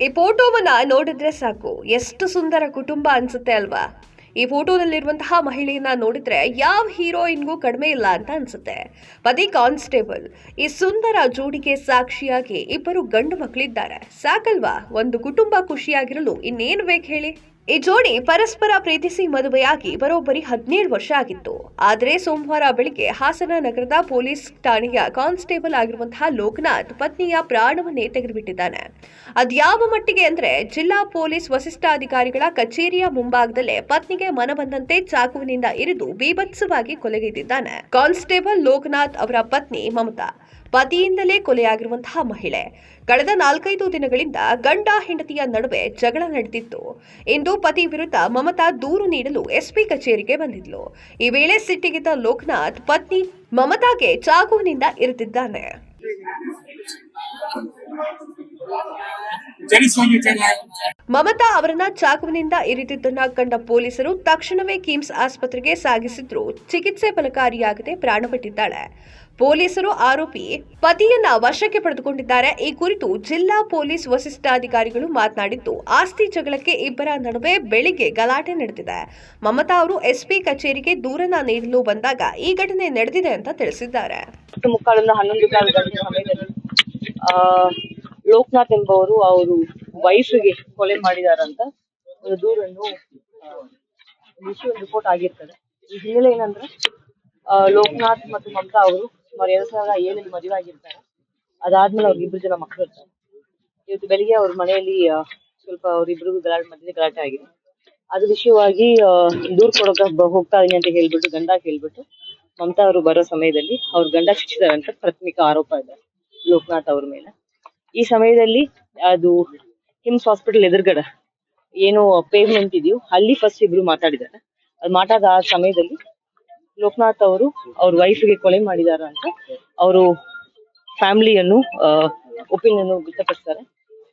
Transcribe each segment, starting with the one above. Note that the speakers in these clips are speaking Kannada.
ಈ ಫೋಟೋವನ್ನು ನೋಡಿದ್ರೆ ಸಾಕು. ಎಷ್ಟು ಸುಂದರ ಕುಟುಂಬ ಅನ್ಸುತ್ತೆ ಅಲ್ವಾ? ಈ ಫೋಟೋದಲ್ಲಿರುವಂತಹ ಮಹಿಳೆಯನ್ನ ನೋಡಿದ್ರೆ ಯಾವ ಹೀರೋಯಿನ್ಗೂ ಕಡಿಮೆ ಇಲ್ಲ ಅಂತ ಅನ್ಸುತ್ತೆ. ಪತಿ ಕಾನ್ಸ್ಟೇಬಲ್. ಈ ಸುಂದರ ಜೋಡಿಗೆ ಸಾಕ್ಷಿಯಾಗಿ ಇಬ್ಬರು ಗಂಡು ಮಕ್ಕಳಿದ್ದಾರೆ ಸಾಕಲ್ವಾ? ಒಂದು ಕುಟುಂಬ ಖುಷಿಯಾಗಿರಲು ಇನ್ನೇನು ಬೇಕು ಹೇಳಿ? ಈ ಜೋಡಿ ಪರಸ್ಪರ ಪ್ರೀತಿಸಿ ಮದುವೆಯಾಗಿ ಬರೋಬ್ಬರಿ ಹದಿನೇಳು ವರ್ಷ ಆಗಿತ್ತು. ಆದರೆ ಸೋಮವಾರ ಬೆಳಿಗ್ಗೆ ಹಾಸನ ನಗರದ ಪೊಲೀಸ್ ಠಾಣೆಯ ಕಾನ್ಸ್ಟೇಬಲ್ ಆಗಿರುವಂತಹ ಲೋಕನಾಥ್ ಪತ್ನಿಯ ಪ್ರಾಣವನ್ನೇ ತೆಗೆದುಬಿಟ್ಟಿದ್ದಾನೆ. ಅದ್ಯಾವ ಮಟ್ಟಿಗೆ ಅಂದ್ರೆ ಜಿಲ್ಲಾ ಪೊಲೀಸ್ ವಸಿಷ್ಠಾಧಿಕಾರಿಗಳ ಕಚೇರಿಯ ಮುಂಭಾಗದಲ್ಲೇ ಪತ್ನಿಗೆ ಮನಬಂದಂತೆ ಚಾಕುವಿನಿಂದ ಇರಿದು ಬೀಭತ್ಸವಾಗಿ ಕೊಲೆಗೈದಿದ್ದಾನೆ. ಕಾನ್ಸ್ಟೇಬಲ್ ಲೋಕನಾಥ್ ಅವರ ಪತ್ನಿ ಮಮತಾ. ಪತಿಯಿಂದಲೇ ಕೊಲೆಯಾಗಿರುವಂತಹ ಮಹಿಳೆ. ಕಳೆದ ನಾಲ್ಕೈದು ದಿನಗಳಿಂದ ಗಂಡ ಹೆಂಡತಿಯ ನಡುವೆ ಜಗಳ ನಡೆದಿತ್ತು. ಇಂದು ಪತಿ ವಿರುದ್ಧ ಮಮತಾ ದೂರು ನೀಡಲು ಎಸ್ಪಿ ಕಚೇರಿಗೆ ಬಂದಿದ್ಲು. ಈ ವೇಳೆ ಸಿಟ್ಟಿಗಿದ್ದ ಲೋಕನಾಥ್ ಪತ್ನಿ ಮಮತಾಗೆ ಚಾಕುವಿನಿಂದ ಚೆನ್ನಾಗಿ ಮಮತಾ ಅವರನ್ನ ಚಾಕುವಿನಿಂದ ಇರಿದಿದ್ದನ್ನ ಕಂಡ ಪೊಲೀಸರು ತಕ್ಷಣವೇ ಕಿಮ್ಸ್ ಆಸ್ಪತ್ರೆಗೆ ಸಾಗಿಸಿದ್ರು. ಚಿಕಿತ್ಸೆ ಫಲಕಾರಿಯಾಗದೆ ಪ್ರಾಣಪಟ್ಟಿದ್ದಾಳೆ. ಪೊಲೀಸರು ಆರೋಪಿ ಪತಿಯನ್ನ ವಶಕ್ಕೆ ಪಡೆದುಕೊಂಡಿದ್ದಾರೆ. ಈ ಕುರಿತು ಜಿಲ್ಲಾ ಪೊಲೀಸ್ ವರಿಷ್ಠಾಧಿಕಾರಿಗಳು ಮಾತನಾಡಿದ್ದು, ಆಸ್ತಿ ಜಗಳಕ್ಕೆ ಇಬ್ಬರ ನಡುವೆ ಬೆಳಿಗ್ಗೆ ಗಲಾಟೆ ನಡೆದಿದೆ. ಮಮತಾ ಅವರು ಎಸ್ಪಿ ಕಚೇರಿಗೆ ದೂರನ ನೀಡಲು ಬಂದಾಗ ಈ ಘಟನೆ ನಡೆದಿದೆ ಅಂತ ತಿಳಿಸಿದ್ದಾರೆ. ಲೋಕನಾಥ್ ಎಂಬುವರು ಅವರು ವೈಫ್ಗೆ ಕೊಲೆ ಮಾಡಿದಾರಂತ ಒಂದು ದೂರನ್ನು ರಿಪೋರ್ಟ್ ಆಗಿರ್ತದೆ. ಈ ಹಿನ್ನೆಲೆ ಏನಂದ್ರೆ ಲೋಕನಾಥ್ ಮತ್ತು ಮಮತಾ ಅವರು ಸುಮಾರು ಎರಡ್ ಸಾವಿರದ ಏಳಲ್ಲಿ ಮದುವೆ ಆಗಿರ್ತಾರೆ. ಅದಾದ್ಮೇಲೆ ಅವ್ರಿಗೆ ಇಬ್ರು ಜನ ಮಕ್ಕಳು ಇರ್ತಾರೆ. ಇವತ್ತು ಬೆಳಿಗ್ಗೆ ಅವ್ರ ಮನೆಯಲ್ಲಿ ಸ್ವಲ್ಪ ಅವ್ರಿಬ್ರಿಗೂ ಗಲಾಟೆ ಮಧ್ಯೆ ಗಲಾಟೆ ಆಗಿದೆ. ಅದ್ರ ವಿಷಯವಾಗಿ ದೂರ್ ಕೊಡೋಕೆ ಹೋಗ್ತಾ ಇದೀನಿ ಅಂತ ಹೇಳ್ಬಿಟ್ಟು, ಗಂಡ ಹೇಳ್ಬಿಟ್ಟು ಮಮತಾ ಅವರು ಬರೋ ಸಮಯದಲ್ಲಿ ಅವ್ರ ಗಂಡ ಶಿಕ್ಷಿದಾರೆ ಅಂತ ಪ್ರಾಥಮಿಕ ಆರೋಪ ಇದೆ ಲೋಕನಾಥ್ ಅವ್ರ ಮೇಲೆ. ಈ ಸಮಯದಲ್ಲಿ ಅದು ಹಿಮ್ಸ್ ಹಾಸ್ಪಿಟಲ್ ಎದುರುಗಡೆ ಏನು ಪೇಮೆಂಟ್ ಇದೆಯೋ, ಅಲ್ಲಿ ಫಸ್ಟ್ ಇಬ್ರು ಮಾತಾಡಿದ್ದಾರೆ. ಅದು ಮಾತಾಡಿದ ಆ ಸಮಯದಲ್ಲಿ ಲೋಕನಾಥ್ ಅವರು ಅವ್ರ ವೈಫ್ಗೆ ಕೊಲೆ ಮಾಡಿದಾರ ಅಂತ ಅವರು ಫ್ಯಾಮಿಲಿಯನ್ನು ಒಪಿನಿಯನ್ ವ್ಯಕ್ತಪಡಿಸ್ತಾರೆ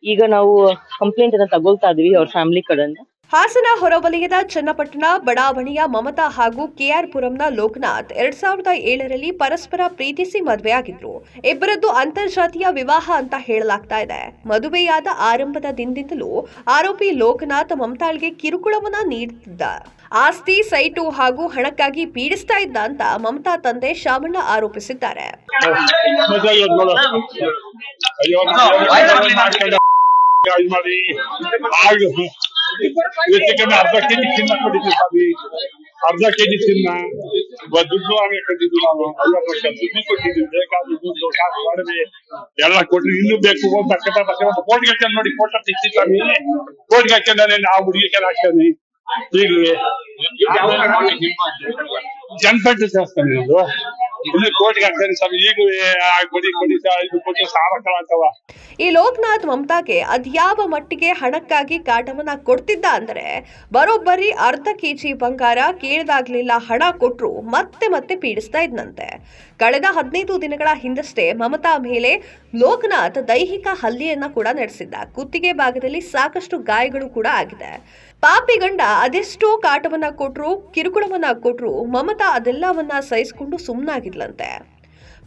ಈಗ ನಾವು ಕಂಪ್ಲೇಂಟ್ ಅನ್ನ ತಗೊಳ್ತಾ ಇದೀವಿ ಅವ್ರ ಫ್ಯಾಮಿಲಿ ಕಡೆಯಿಂದ. ಹಾಸನ ಹೊರವಲಯದ ಚನ್ನಪಟ್ಟಣ ಬಡಾವಣೆಯ ಮಮತಾ ಹಾಗೂ ಕೆಆರ್ಪುರಂನ ಲೋಕನಾಥ್ ಎರಡ್ ಸಾವಿರದ ಏಳರಲ್ಲಿ ಪರಸ್ಪರ ಪ್ರೀತಿಸಿ ಮದುವೆಯಾಗಿದ್ರು ಇಬ್ಬರದ್ದು ಅಂತರ್ಜಾತೀಯ ವಿವಾಹ ಅಂತ ಹೇಳಲಾಗ್ತಾ ಇದೆ ಮದುವೆಯಾದ ಆರಂಭದ ದಿನದಿಂದಲೂ ಆರೋಪಿ ಲೋಕನಾಥ್ ಮಮತಾಳ್ಗೆ ಕಿರುಕುಳವನ್ನ ನೀಡುತ್ತಿದ್ದ ಆಸ್ತಿ ಸೈಟು ಹಾಗೂ ಹಣಕ್ಕಾಗಿ ಪೀಡಿಸ್ತಾ ಇದ್ದ ಅಂತ ಮಮತಾ ತಂದೆ ಶಾಮಣ್ಣ ಆರೋಪಿಸಿದ್ದಾರೆ ಆಗ ಇವತ್ತಿಗೆ ಅರ್ಧ ಕೆಜಿ ಚಿನ್ನ ಕೊಟ್ಟಿದ್ವಿ ಸ್ವಾಮಿ ಅರ್ಧ ಕೆಜಿ ಚಿನ್ನ ದುಡ್ಡು ಆಮೇಲೆ ಕೊಟ್ಟಿದ್ದು ನಾನು ಐವತ್ತು ಲಕ್ಷ ದುಡ್ಡು ಕೊಟ್ಟಿದ್ವಿ ಬೇಕಾದ ದುಡ್ಡು ಕಾಸು ಮಾಡಿದ್ವಿ ಎಲ್ಲ ಕೊಟ್ರಿ ಇನ್ನೂ ಬೇಕು ಅಂತ ಕಟ್ಟ ಮತ್ತೆ ಕೋಟಿ ಹಾಕ್ಕೊಂಡು ನೋಡಿ ಫೋಟೋ ತೆಗ್ಸಿ ಸ್ವಾಮಿ ಕೋಟಿಗೆ ಆ ಹುಡುಗಿ ಕೆಲ ಹಾಕ್ತಾನೆ ಈಗಲೂ ಜನಪಟ್ಟ ದೇವಸ್ಥಾನ ಇದು ಈ ಲೋಕನಾಥ್ ಮಮತಾಗೆ ಅದ್ಯಾವ ಮಟ್ಟಿಗೆ ಹಣಕ್ಕಾಗಿ ಕಾಟವನ್ನ ಕೊಡ್ತಿದ್ದ ಅಂದ್ರೆ, ಬರೋಬ್ಬರಿ ಅರ್ಧ ಕೆಜಿ ಬಂಗಾರ ಕೇಳ್ದಾಗ್ಲಿಲ್ಲ ಹಣ ಕೊಟ್ರು ಮತ್ತೆ ಮತ್ತೆ ಪೀಡಿಸ್ತಾ ಇದ್ನಂತೆ. ಕಳೆದ ಹದಿನೈದು ದಿನಗಳ ಹಿಂದಷ್ಟೇ ಮಮತಾ ಮೇಲೆ ಲೋಕನಾಥ್ ದೈಹಿಕ ಹಲ್ಲೆಯನ್ನ ಕೂಡ ನಡೆಸಿದ್ದ. ಕುತ್ತಿಗೆ ಭಾಗದಲ್ಲಿ ಸಾಕಷ್ಟು ಗಾಯಗಳು ಕೂಡ ಆಗಿದೆ. ಪಾಪಿ ಗಂಡ ಅದೆಷ್ಟೋ ಕಾಟವನ್ನ ಕೊಟ್ರು, ಕಿರುಕುಳವನ್ನ ಕೊಟ್ರು ಮಮತಾ ಅದೆಲ್ಲವನ್ನ ಸಹಿಸಿಕೊಂಡು ಸುಮ್ಮನಾಗಿದ್ಲಂತೆ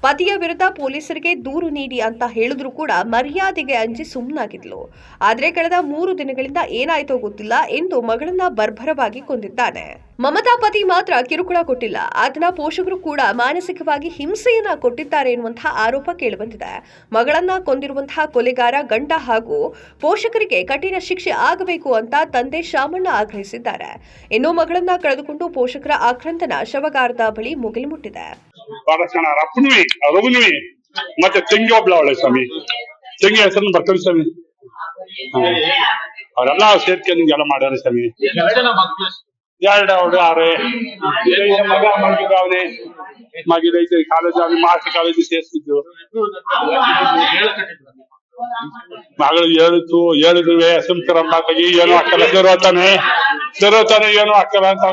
ಪತಿಯ ವಿರುದ್ಧ ಪೊಲೀಸರಿಗೆ ದೂರು ನೀಡಿ ಅಂತ ಹೇಳಿದ್ರು ಕೂಡ ಮರ್ಯಾದೆಗೆ ಅಂಜಿ ಸುಮ್ಮನಾಗಿದ್ಲು ಆದ್ರೆ ಕಳೆದ ಮೂರು ದಿನಗಳಿಂದ ಏನಾಯ್ತೋ ಗೊತ್ತಿಲ್ಲ ಎಂದು ಮಗಳನ್ನ ಬರ್ಬರವಾಗಿ ಕೊಂದಿದ್ದಾನೆ. ಮಮತಾ ಪತಿ ಮಾತ್ರ ಕಿರುಕುಳ ಕೊಟ್ಟಿಲ್ಲ. ಆತನ ಪೋಷಕರು ಕೂಡ ಮಾನಸಿಕವಾಗಿ ಹಿಂಸೆಯನ್ನ ಕೊಟ್ಟಿದ್ದಾರೆ ಎನ್ನುವಂತಹ ಆರೋಪ ಕೇಳಿಬಂದಿದೆ. ಮಗಳನ್ನ ಕೊಂದಿರುವಂತಹ ಕೊಲೆಗಾರ ಗಂಡ ಹಾಗೂ ಪೋಷಕರಿಗೆ ಕಠಿಣ ಶಿಕ್ಷೆ ಆಗಬೇಕು ಅಂತ ತಂದೆ ಶಾಮಣ್ಣ ಆಗ್ರಹಿಸಿದ್ದಾರೆ. ಇನ್ನು ಮಗಳನ್ನ ಕಳೆದುಕೊಂಡು ಪೋಷಕರ ಆಕ್ರಂದನ ಶವಗಾರದ ಬಳಿ ಮುಗಿಲು ಮುಟ್ಟಿದೆ. ಬಾಲಕೃಷ್ಣ ಅಪ್ಪನುವಿ ರಘುನುವಿ ಮತ್ತೆ ತೆಂಗಿ ಒಬ್ಳ ಅವಳೆ ಸ್ವಾಮಿ. ತೆಂಗಿ ಹೆಸರನ್ನು ಬರ್ತಾರೆ ಸ್ವಾಮಿ. ಅವರೆಲ್ಲ ಸೇರ್ಕೊಂಡು ಹಿಂಗೆಲ್ಲ ಮಾಡ್ಯಾರ ಸ್ವಾಮಿ. ಎರಡು ಆರೆ. ಈಗ ಮಗ ಮಗಿದ ಅವನೇ ಮಗಿದೈತೆ ಕಾಲೇಜ್ ಅಲ್ಲಿ ಮಾಸ್ಟರ್ ಕಾಲೇಜ್ ಸೇರ್ಸಿದ್ದು. ಮಗಳು ಹೇಳಿತು ಹೇಳಿದ್ವಿ ಸುಮ್ಕರ ಮಾತಾಗಿ ಏನು ಹಾಕಲ್ಲ, ಸೇರೋತಾನೆ. ಸೇರೋತಾನೆ ಏನು ಹಾಕಲ್ಲ ಅಂತ.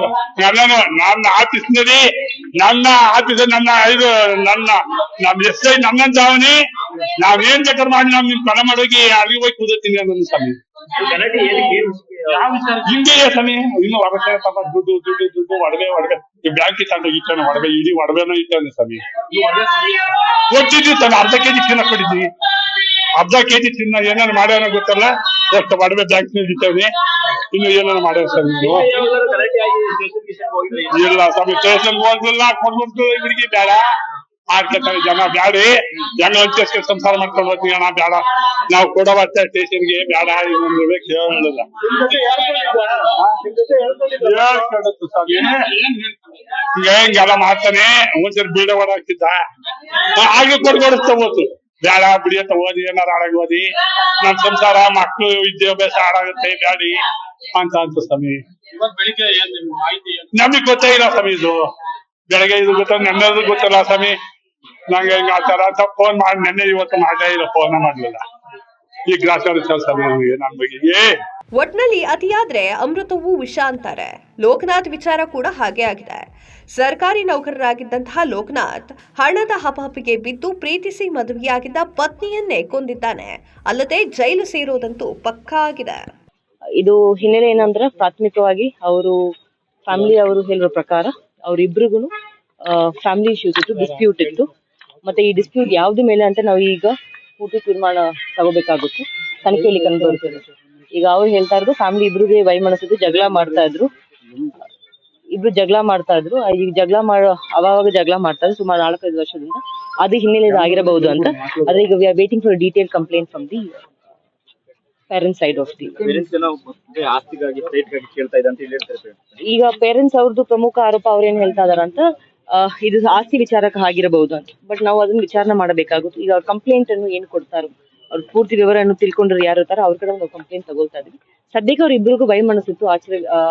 ನಾನು ಆಫೀಸ್ನಲ್ಲಿ ನನ್ನ ಆಫೀಸ್ ನನ್ನ ಇದು ನನ್ನ ನಮ್ ಎಸ್ ಐ ನನ್ನಂತ ಅವನಿ ನಾವೇನ್ ಚಕ್ರ ಮಾಡಿ ನಾವ್ ನಿಮ್ ಕೊಲೆ ಮಾಡೋಗಿ ಅಲ್ಲಿ ಹೋಗಿ ಕೂದತೀನಿ ಅನ್ನೋದು ಸ್ವಾಮಿ. ಹಿಂಗೆ ಸ್ವಾಮಿ? ಇನ್ನು ಹೊರಗೆ ತಮ್ಮ ದುಡ್ಡು ದುಡ್ಡು ದುಡ್ಡು ಒಡವೆ ಒಡವೆ. ಈ ಬ್ಯಾಂಕ್ ತಗೊಂಡೋಗಿ ಇಟ್ಟಾನೆ ಒಡವೆ ಇಡೀ ಒಡವೆನೋ ಇಟ್ಟಾನೆ ಸ್ವಾಮಿ. ಕೊಟ್ಟಿದ್ವಿ ತಾನು ಅರ್ಧ ಕೆಜಿ ಚಿನ್ನ ಕೊಟ್ಟಿದ್ವಿ. ಅರ್ಧ ಕೆಜಿ ತಿನ್ನ ಏನಾರು ಮಾಡ್ಯಾನ ಗೊತ್ತಲ್ಲ? ಎಷ್ಟು ಬಡವೆ ಬ್ಯಾಂಕ್ ನಿಲ್ದಿತ್ತೇವೆ ಇನ್ನು ಏನಾರು ಮಾಡ್ಯಾರ ಸರ್ ನೀವು? ಇಲ್ಲ ಸ್ವಾಮಿ ಸ್ಟೇಷನ್ ಹೋಗ್ಲಿಲ್ಲ ಕೊಡ್ಬಿಡ್ತು ಹುಡುಗಿ ಬೇಡ. ಮಾಡ್ಕೊತಾರೆ ಜನ ಬ್ಯಾಡಿ. ಜನ ಹಂಚಿಸ್ಕೊಂಡು ಸಂಸಾರ ಮಾಡ್ಕೊಂಡು ಹೋಗ್ತೀವಿ ಅಣ್ಣ? ಬೇಡ. ನಾವು ಕೊಡೋ ಬರ್ತಾ ಸ್ಟೇಷನ್ಗೆ ಬೇಡ. ಇನ್ನೊಂದು ಕೇಳಿಲ್ಲ ಹಿಂಗ ಸ್ವಾಮಿ. ಈಗ ಹಿಂಗೆಲ್ಲ ಮಾಡ್ತಾನೆ. ಒಂದ್ಸರಿ ಬೀಡ ಹೊಡಾಕ್ತಿದ್ದ ಹಾಗೆ ಕೊಡ್ಕೊಡಿಸ್ತಾ ಹೋತು ಬೇಡ ಬಿಡಿಯತ್ತ ಓದಿ ಏನಾರ ಹಾಳಾಗಿ ಓದಿ. ನಮ್ ಸಂಸಾರ ಮಕ್ಳು ವಿದ್ಯಾಭ್ಯಾಸ ಹಾಳಾಗುತ್ತೆ ಬ್ಯಾಡಿ ಅಂತ ಅಂತ ಸ್ವಾಮಿ? ನಮಗ್ ಗೊತ್ತೇ ಇಲ್ಲ ಸ್ವಾಮಿ ಇದು. ಬೆಳಗ್ಗೆ ಇದು ಗೊತ್ತ? ನೆನ್ನೆದು ಗೊತ್ತಿಲ್ಲ ಸ್ವಾಮಿ. ನಂಗೆ ಹಿಂಗ ಆತರ ಅಂತ ಫೋನ್ ಮಾಡಿ ನೆನ್ನೆ ಇವತ್ತು ಮಾಡ್ಲೇ ಇಲ್ಲ ಫೋನ್ ಮಾಡ್ಲಿಲ್ಲ. ಈ ಗ್ರಾಸ್ ಸ್ವಾಮಿ ನಮಗೆ ನನ್ ಬಗೆಗೆ ಒಟ್ನಲ್ಲಿ ಅತಿಯಾದ್ರೆ ಅಮೃತವು ವಿಷ ಅಂತಾರೆ. ಲೋಕನಾಥ್ ವಿಚಾರ ಕೂಡ ಹಾಗೆ ಆಗಿದೆ. ಸರ್ಕಾರಿ ನೌಕರರಾಗಿದ್ದಂತಹ ಲೋಕನಾಥ್ ಹಣದ ಹಪಹಪಿಗೆ ಬಿದ್ದು ಪ್ರೀತಿಸಿ ಮದುವೆಯಾಗಿದ್ದ ಪತ್ನಿಯನ್ನೇ ಕೊಂದಿದ್ದಾನೆ. ಅಲ್ಲದೆ ಜೈಲು ಸೇರೋದಂತೂ ಪಕ್ಕಾ ಆಗಿದೆ. ಇದು ಹಿನ್ನೆಲೆ ಏನಂದ್ರೆ ಪ್ರಾಥಮಿಕವಾಗಿ ಅವರು ಫ್ಯಾಮಿಲಿ ಅವರು ಹೇಳುವ ಪ್ರಕಾರ ಅವರಿಬ್ರಿಗೂ ಫ್ಯಾಮಿಲಿ ಇಶ್ಯೂಸ್ ಇತ್ತು ಡಿಸ್ಪ್ಯೂಟ್ ಇತ್ತು. ಮತ್ತೆ ಈ ಡಿಸ್ಪ್ಯೂಟ್ ಯಾವ್ದು ಮೇಲೆ ಅಂತ ನಾವು ಈಗ ಪೂರ್ತಿ ತೀರ್ಮಾನ ತಗೋಬೇಕಾಗುತ್ತೆ. ತನಿಖೆಯಲ್ಲಿ ಕಂಡು ಈಗ ಅವ್ರು ಹೇಳ್ತಾ ಇರೋದು ಫ್ಯಾಮಿಲಿ ಇಬ್ರಿಗೆ ವೈಮನಸ್ಸಿದ್ದು ಜಗಳ ಮಾಡ್ತಾ ಇದ್ರು. ಇಬ್ರು ಜಗಳ ಮಾಡ್ತಾ ಇದ್ರು. ಈಗ ಜಗಳ ಮಾಡೋ ಅವಾಗ ಜಗಳ ಮಾಡ್ತಾ ಇದ್ರು ಸುಮಾರು ನಾಲ್ಕೈದು ವರ್ಷದಿಂದ. ಅದು ಹಿನ್ನೆಲೆ ಆಗಿರಬಹುದು ಅಂತ. ಆದ್ರೆ ಈಗ we are waiting for detail complaint from the parents side of the ಈಗ ಪೇರೆಂಟ್ಸ್ ಅವ್ರದ್ದು ಪ್ರಮುಖ ಆರೋಪ ಅವ್ರು ಏನ್ ಹೇಳ್ತಾ ಇದಾರೆ ಅಂತ ಆ, ಇದು ಆಸ್ತಿ ವಿಚಾರಕ್ಕೆ ಆಗಿರಬಹುದು ಅಂತ. ಬಟ್ ನಾವು ಅದನ್ನ ವಿಚಾರಣೆ ಮಾಡಬೇಕಾಗುತ್ತೆ. ಈಗ ಕಂಪ್ಲೇಂಟ್ ಅನ್ನು ಏನ್ ಕೊಡ್ತಾರೋ. ಅವ್ರ ಪೂರ್ತಿ ವಿವರವನ್ನು ತಿಳ್ಕೊಂಡ್ರೆ ಯಾರು ಇರ್ತಾರೋ ಅವ್ರ ಕಡೆ ನಾವು ಕಂಪ್ಲೇಂಟ್ ತಗೊಳ್ತಾ ಇದೀವಿ. ಸದ್ಯಕ್ಕೆ ಅವ್ರ ಇಬ್ಬರಿಗೂ ಬೈ ಮನಸ್ಸಿತ್ತು ಆ,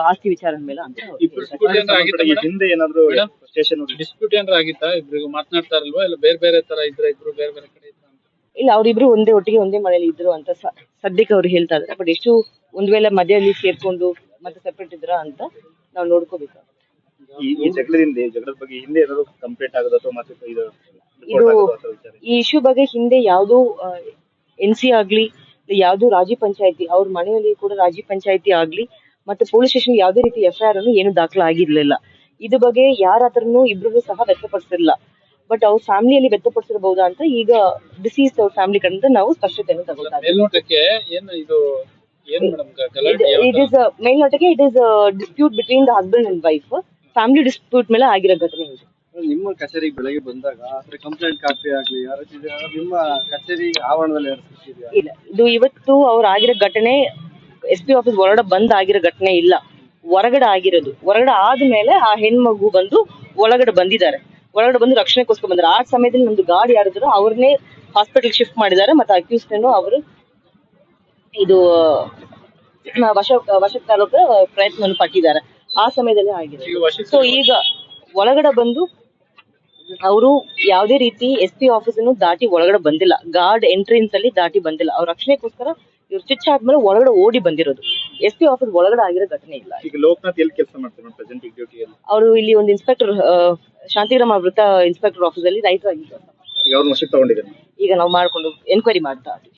ಆಸ್ತಿ ವಿಚಾರದ ಮೇಲೆ ಅಂತ ಅವ್ರು? ಹಿಂದೆ ಏನಾದ್ರು? ಸ್ಟೇಷನ್ ಡಿಸ್ಪ್ಯೂಟ್ ಏನಾರ ಆಗಿತ್ತಾ? ಇಬ್ರಿಗೂ ಮಾತನಾಡ್ತಾ ಇಲ್ಲ ಬೇರೆ ಬೇರೆ ತರ ಇದ್ರೆ ಇಬ್ರು ಬೇರೆ ಬೇರೆ ಕಡೆ ಇದ್ರ ಅಂತ? ಇಲ್ಲ ಅವ್ರಿಬ್ರು ಒಂದೇ ಒಟ್ಟಿಗೆ ಒಂದೇ ಮನೆಯಲ್ಲಿ ಇದ್ರು ಅಂತ ಸ- ಸದ್ಯಕ್ಕೆ ಅವ್ರು ಹೇಳ್ತಾ ಇದ್ದಾರೆ. ಬಟ್ ಎಷ್ಟು ಒಂದ್ ವೇಳೆ ಮಧ್ಯದಲ್ಲಿ ಸೇರ್ಕೊಂಡು ಮತ್ತೆ ಸೆಪರೇಟ್ ಇದ್ರ ಅಂತ ನಾವು ನೋಡ್ಕೋಬೇಕು. ಈ ಈ ಜಗಳದಿಂದ ಈ ಜಗಳದ ಬಗ್ಗೆ ಹಿಂದೆ ಏನಾದ್ರು ಕಂಪ್ಲೇಂಟ್ ಆಗೋದು ಅಥವಾ ಮತ್ತೆ ಇದು ಇದು ಆಗೋದು ಆ ಥರ ವಿಚಾರ ಈ ಇಶ್ಯೂ ಬಗ್ಗೆ ಹಿಂದೆ ಯಾವ್ದು ಎನ್ ಸಿ ಆಗ್ಲಿ ಯಾವ್ದು ರಾಜಿ ಪಂಚಾಯತಿ ಅವ್ರ ಮನೆಯಲ್ಲಿ ಕೂಡ ರಾಜಿ ಪಂಚಾಯತಿ ಆಗ್ಲಿ ಮತ್ತೆ ಪೊಲೀಸ್ ಸ್ಟೇಷನ್ ಯಾವ್ದೇ ರೀತಿ ಎಫ್ ಐ ಆರ್ ಅನ್ನು ಏನು ದಾಖಲೆ ಆಗಿರ್ಲಿಲ್ಲ ಇದ್ರ ಬಗ್ಗೆ ಯಾರ ಹತ್ರನು ಇಬ್ರು ಸಹ ವ್ಯಕ್ತಪಡಿಸಿರಲಿಲ್ಲ. ಬಟ್ ಅವ್ರ ಫ್ಯಾಮಿಲಿಯಲ್ಲಿ ವ್ಯಕ್ತಪಡಿಸಿರಬಹುದಾ ಅಂತ ಈಗ ಡಿಸೀಸ್ ಅವ್ರ ಫ್ಯಾಮಿಲಿ ಕಡೆಯಿಂದ ನಾವು ಸ್ಪಷ್ಟತೆಯನ್ನು ತಗೊಳ್ತಾ ಇಟ್ ಇಸ್ ಮೇಲ್ನೋಟಕ್ಕೆ it is dispute between the husband and wife family dispute ಮೇಲೆ ಆಗಿರೋ ಘಟನೆ ಇದು. ನಿಮ್ಮ ಕಚೇರಿಗೆ ಬೆಳಗ್ಗೆ ಬಂದಾಗ ಅಂದ್ರೆ ಕಂಪ್ಲೇಂಟ್ ಕಾಪಿ ಆಗ್ಲಿ ಯಾರು ನಿಮ್ಮ ಕಚೇರಿ ಆವರಣದಲ್ಲಿ ಇಲ್ಲ ಇದು ಇವತ್ತು ಅವ್ರು ಆಗಿರೋ ಘಟನೆ ಎಸ್ ಪಿ ಆಫೀಸ್ ಒಳಗಡೆ ಬಂದ್ ಆಗಿರೋ ಘಟನೆ ಇಲ್ಲ. ಹೊರಗಡೆ ಆಗಿರೋದು. ಹೊರಗಡೆ ಆದ್ಮೇಲೆ ಆ ಹೆಣ್ಮಗು ಬಂದು ಒಳಗಡೆ ಬಂದಿದ್ದಾರೆ. ಒಳಗಡೆ ಬಂದು ರಕ್ಷಣೆಗೋಸ್ಕರ ಬಂದ್ರೆ ಆ ಸಮಯದಲ್ಲಿ ನಮ್ದು ಗಾಡಿ ಯಾರಿದ್ರು ಅವ್ರನ್ನೇ ಹಾಸ್ಪಿಟಲ್ ಶಿಫ್ಟ್ ಮಾಡಿದ್ದಾರೆ ಮತ್ತೆ ಅಕ್ಯೂಸ್ಟನ್ನು ಅವರು ಇದು ಆ, ವಶ ವಶಕ್ಕೆ ಪ್ರಯತ್ನವನ್ನು ಪಟ್ಟಿದ್ದಾರೆ. ಆ ಸಮಯದಲ್ಲಿ ಆಗಿದೆ ಈಗ ವಶಕ್ಕೆ ಸೊ ಈಗ ಒಳಗಡೆ ಬಂದು ಅವರು ಯಾವುದೇ ರೀತಿ ಎಸ್ ಪಿ ಆಫೀಸ್ ಅನ್ನು ದಾಟಿ ಒಳಗಡೆ ಬಂದಿಲ್ಲ. ಗಾರ್ಡ್ ಎಂಟ್ರೆನ್ಸ್ ಅಲ್ಲಿ ದಾಟಿ ಬಂದಿಲ್ಲ. ಅವ್ರ ರಕ್ಷಣೆಗೋಸ್ಕರ ಇವ್ರು ಚುಚ್ಚಾದ್ಮೇಲೆ ಒಳಗಡೆ ಓಡಿ ಬಂದಿರೋದು. ಎಸ್ ಪಿ ಆಫೀಸ್ ಒಳಗಡೆ ಆಗಿರೋ ಘಟನೆ ಇಲ್ಲ. ಈಗ ಲೋಕನಾಥ್ ಎಲ್ಲಿ ಕೆಲಸ ಮಾಡ್ತಾರೆ ಪ್ರೆಸೆಂಟ್ ಡ್ಯೂಟಿಯಲ್ಲಿ ಅವರು ಇಲ್ಲಿ ಒಂದು ಇನ್ಸ್ಪೆಕ್ಟರ್ ಶಾಂತಿಗ್ರಾಮ ವೃತ್ತ ಇನ್ಸ್ಪೆಕ್ಟರ್ ಆಫೀಸ್ ಅಲ್ಲಿ ರೈಟರ್ ಈಗ ಅವ್ರನ್ನ ವಶಕ್ಕೆ ತಗೊಂಡಿದ್ದಾರೆ. ಈಗ ನಾವು ಮಾಡ್ಕೊಂಡು ಎನ್ಕ್ವೈರಿ ಮಾಡ್ತಾ ಇದ್ದೀವಿ.